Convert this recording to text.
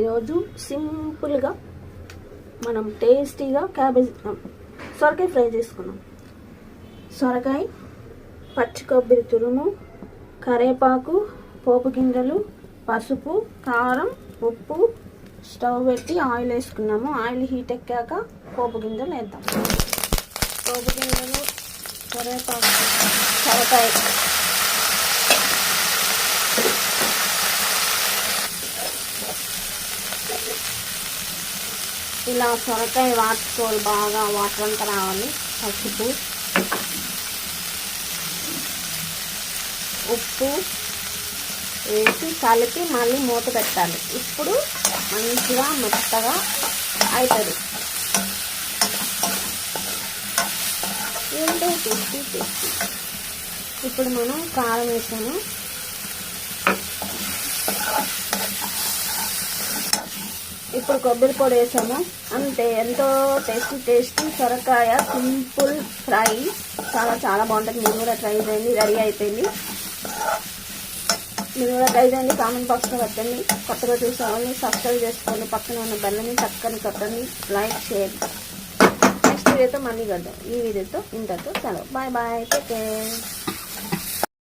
ఈరోజు సింపుల్గా మనం టేస్టీగా క్యాబేజ్ సొరకాయ ఫ్రై చేసుకున్నాం. సొరకాయ పచ్చి కొబ్బరి తురుము కరేపాకు పోపు గింజలు పసుపు కారం ఉప్పు స్టవ్ పెట్టి ఆయిల్ వేసుకున్నాము. ఆయిల్ హీట్ ఎక్కాక పోపు గింజలు వేద్దాం. పోపు గింజలు కరేపాకు సొరకాయ ఇలా సొరకాయ వాటుకోవాలి బాగా వాటర్ అంతా రావాలి పసుపు. ఉప్పు వేసి కలిపి మళ్ళీ మూత పెట్టాలి. ఇప్పుడు మంచిగా మెత్తగా అవుతుంది ఏంటో టేస్టీ టేస్టీ. ఇప్పుడు మనం కారం వేసాము. ఇప్పుడు కొబ్బరి పొడి వేసాము? అంతే ఎంతో టేస్టీ టేస్టీ సొరకాయ సింపుల్ ఫ్రై. చాలా చాలా బాగుంటుంది. మీరు కూడా ట్రై చేయండి. రెడీ అయిపోయింది. మీరు కూడా ట్రై చేయండి. కామెంట్ బాక్స్లో పెట్టండి. కొత్తగా చూసే వాళ్ళని సబ్స్క్రైబ్ చేసుకోండి. పక్కన ఉన్న బెల్లని చక్కని కొట్టండి. లైక్ చేయండి. నెక్స్ట్ వీడియోతో మళ్ళీ కలుద్దాం. ఈ వీడియోతో ఇంతతో సెలవు. Bye bye. Take care.